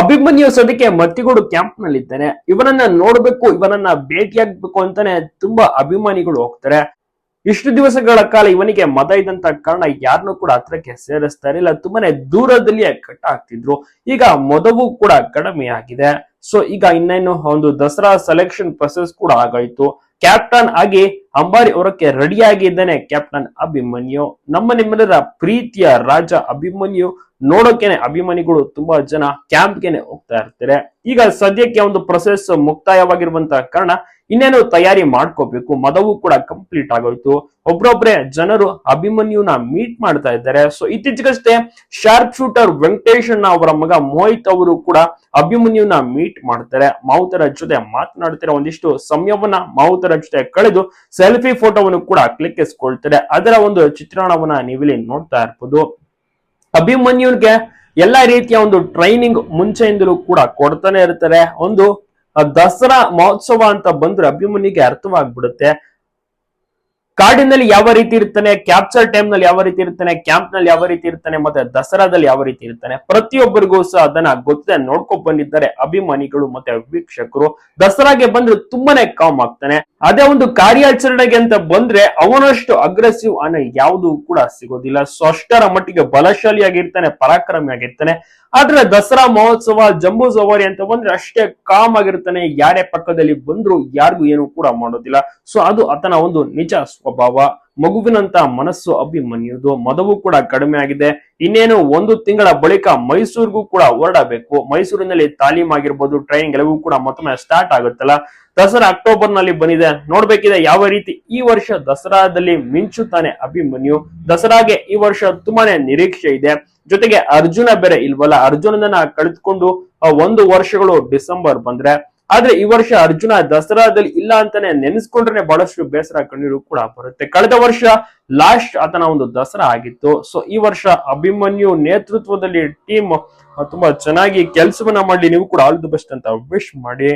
ಅಭಿಮನ್ಯು ಸದ್ಯಕ್ಕೆ ಮತ್ತಿಗೋಡು ಕ್ಯಾಂಪ್ನಲ್ಲಿ ಇದ್ದಾನೆ ಇವನನ್ನ ನೋಡ್ಬೇಕು, ಇವನನ್ನ ಭೇಟಿಯಾಗ್ಬೇಕು ಅಂತಾನೆ ತುಂಬಾ ಅಭಿಮಾನಿಗಳು ಹೋಗ್ತಾರೆ. ಇಷ್ಟು ದಿವಸಗಳ ಕಾಲ ಇವನಿಗೆ ಮತ ಇದ್ದಂತ ಕಾರಣ ಯಾರನ್ನು ಕೂಡ ಹತ್ರಕ್ಕೆ ಸೇರಿಸ್ತಾ ಇರಲಿಲ್ಲ. ತುಂಬಾನೇ ದೂರದಲ್ಲಿಯೇ ಕಟ್ಟ ಆಗ್ತಿದ್ರು. ಈಗ ಮೊದವು ಕೂಡ ಕಡಿಮೆ ಆಗಿದೆ. ಸೊ ಈಗ ಇನ್ನೇನು ಒಂದು ದಸರಾ ಸೆಲೆಕ್ಷನ್ ಪ್ರೊಸೆಸ್ ಕೂಡ ಆಗೋಯ್ತು. ಕ್ಯಾಪ್ಟನ್ ಆಗಿ ಅಂಬಾರಿ ಅವರಕ್ಕೆ ರೆಡಿ ಆಗಿದ್ದಾನೆ ಕ್ಯಾಪ್ಟನ್ ಅಭಿಮನ್ಯು. ನಮ್ಮ ನಿಮ್ಮೆಲ್ಲರ ಪ್ರೀತಿಯ ರಾಜ ಅಭಿಮನ್ಯು. ನೋಡೋಕೆನೆ ಅಭಿಮಾನಿಗಳು ತುಂಬಾ ಜನ ಕ್ಯಾಂಪ್ಗೆನೆ ಹೋಗ್ತಾ ಇರ್ತಾರೆ. ಈಗ ಸದ್ಯಕ್ಕೆ ಒಂದು ಪ್ರೊಸೆಸ್ ಮುಕ್ತಾಯವಾಗಿರುವಂತಹ ಕಾರಣ ಇನ್ನೇನು ತಯಾರಿ ಮಾಡ್ಕೋಬೇಕು, ಮದವು ಕೂಡ ಕಂಪ್ಲೀಟ್ ಆಗೋಯ್ತು. ಒಬ್ರೊಬ್ರೆ ಜನರು ಅಭಿಮನ್ಯುನ ಮೀಟ್ ಮಾಡ್ತಾ ಇದ್ದಾರೆ. ಸೊ ಇತ್ತೀಚೆಗಷ್ಟೇ ಶಾರ್ಪ್ ಶೂಟರ್ ವೆಂಕಟೇಶ್ ಅವರ ಮಗ ಮೋಹಿತ್ ಅವರು ಕೂಡ ಅಭಿಮನ್ಯುನ ಮೀಟ್ ಮಾಡ್ತಾರೆ. ಮಾವುತರ ಜೊತೆ ಮಾತನಾಡ್ತಾರೆ. ಒಂದಿಷ್ಟು ಸಮಯವನ್ನ ಮಾವುತರ ಜೊತೆ ಕಳೆದು ಸೆಲ್ಫಿ ಫೋಟೋವನ್ನು ಕೂಡ ಕ್ಲಿಕ್ಕಿಸ್ಕೊಳ್ತಾರೆ. ಅದರ ಒಂದು ಚಿತ್ರಣವನ್ನ ನೀವಿಲ್ಲಿ ನೋಡ್ತಾ ಇರ್ಬೋದು. ಅಭಿಮನ್ಯುನ್ಗೆ ಎಲ್ಲಾ ರೀತಿಯ ಒಂದು ಟ್ರೈನಿಂಗ್ ಮುಂಚೆಯಿಂದಲೂ ಕೂಡ ಕೊಡ್ತಾನೆ ಇರ್ತಾರೆ. ಒಂದು ದಸರಾ ಮಹೋತ್ಸವ ಅಂತ ಬಂದ್ರೆ ಅಭಿಮನ್ಯುಗೆ ಅರ್ಥವಾಗ್ಬಿಡುತ್ತೆ. ಕಾಡಿನಲ್ಲಿ ಯಾವ ರೀತಿ ಇರ್ತಾನೆ ಕ್ಯಾಪ್ಚರ್ ಟೈಮ್ನಲ್ಲಿ ಯಾವ ರೀತಿ ಇರ್ತಾನೆ ಕ್ಯಾಂಪ್ನಲ್ಲಿ ಯಾವ ರೀತಿ ಇರ್ತಾನೆ, ಮತ್ತೆ ದಸರಾದಲ್ಲಿ ಯಾವ ರೀತಿ ಇರ್ತಾನೆ, ಪ್ರತಿಯೊಬ್ಬರಿಗೂ ಸಹ ಅದನ್ನ ಗೊತ್ತಿದೆ. ನೋಡ್ಕೊಂಡ್ ಬಂದಿದ್ದಾರೆ ಅಭಿಮಾನಿಗಳು ಮತ್ತೆ ವೀಕ್ಷಕರು. ದಸರಾಗೆ ಬಂದ್ರೆ ತುಂಬಾನೇ ಕಾಮ್ ಆಗ್ತಾನೆ. ಅದೇ ಒಂದು ಕಾರ್ಯಾಚರಣೆಗೆ ಅಂತ ಬಂದ್ರೆ ಅವನಷ್ಟು ಅಗ್ರೆಸಿವ್ ಅನ್ನೋ ಯಾವುದು ಕೂಡ ಸಿಗೋದಿಲ್ಲ. ಸೊ ಅಷ್ಟರ ಮಟ್ಟಿಗೆ ಬಲಶಾಲಿಯಾಗಿರ್ತಾನೆ ಪರಾಕ್ರಮಿಯಾಗಿರ್ತಾನೆ ಆದ್ರೆ ದಸರಾ ಮಹೋತ್ಸವ, ಜಂಬೂ ಸವಾರಿ ಅಂತ ಬಂದ್ರೆ ಅಷ್ಟೇ ಕಾಮ್ ಆಗಿರ್ತಾನೆ. ಯಾರೇ ಪಕ್ಕದಲ್ಲಿ ಬಂದ್ರು ಯಾರಿಗೂ ಏನು ಕೂಡ ಮಾಡೋದಿಲ್ಲ. ಸೊ ಅದು ಆತನ ಒಂದು ನಿಜ ಸ್ವಭಾವ ಮಗುವಿನಂತ ಮನಸ್ಸು ಅಭಿಮನ್ಯುದು, ಮದವು ಕೂಡ ಕಡಿಮೆ ಆಗಿದೆ. ಇನ್ನೇನು ಒಂದು ತಿಂಗಳ ಬಳಿಕ ಮೈಸೂರಿಗೂ ಕೂಡ ಹೊರಡಬೇಕು. ಮೈಸೂರಿನಲ್ಲಿ ತಾಲೀಮ್ ಆಗಿರ್ಬೋದು ಟ್ರೈನಿಂಗ್ ಎಲ್ಲವೂ ಕೂಡ ಮತ್ತೊಮ್ಮೆ ಸ್ಟಾರ್ಟ್ ಆಗುತ್ತಲ್ಲ. ದಸರಾ ಅಕ್ಟೋಬರ್ನಲ್ಲಿ ಬಂದಿದೆ. ನೋಡ್ಬೇಕಿದೆ ಯಾವ ರೀತಿ ಈ ವರ್ಷ ದಸರಾದಲ್ಲಿ ಮಿಂಚುತ್ತಾನೆ ಅಭಿಮನ್ಯು. ದಸರಾಗೆ ಈ ವರ್ಷ ತುಂಬಾನೇ ನಿರೀಕ್ಷೆ ಇದೆ. ಜೊತೆಗೆ ಅರ್ಜುನ ಬೇರೆ ಇಲ್ವಲ್ಲ? ಅರ್ಜುನನ ಕಳೆದುಕೊಂಡು ಒಂದು ವರ್ಷಗಳು ಡಿಸೆಂಬರ್ ಬಂದ್ರೆ ಆದ್ರೆ ಈ ವರ್ಷ ಅರ್ಜುನ ದಸರಾದಲ್ಲಿ ಇಲ್ಲ ಅಂತಾನೆ ನೆನೆಸ್ಕೊಂಡ್ರೆ ಬಹಳಷ್ಟು ಬೇಸರ ಕಣ್ಣೀರು ಕೂಡ ಬರುತ್ತೆ. ಕಳೆದ ವರ್ಷ ಲಾಸ್ಟ್ ಆತನ ಒಂದು ದಸರಾ ಆಗಿತ್ತು. ಸೊ ಈ ವರ್ಷ ಅಭಿಮನ್ಯು ನೇತೃತ್ವದಲ್ಲಿ ಟೀಮ್ ತುಂಬಾ ಚೆನ್ನಾಗಿ ಕೆಲಸವನ್ನ ಮಾಡಿ ನೀವು ಕೂಡ ಆಲ್ ದಿ ಬೆಸ್ಟ್ ಅಂತ ವಿಶ್ ಮಾಡಿ.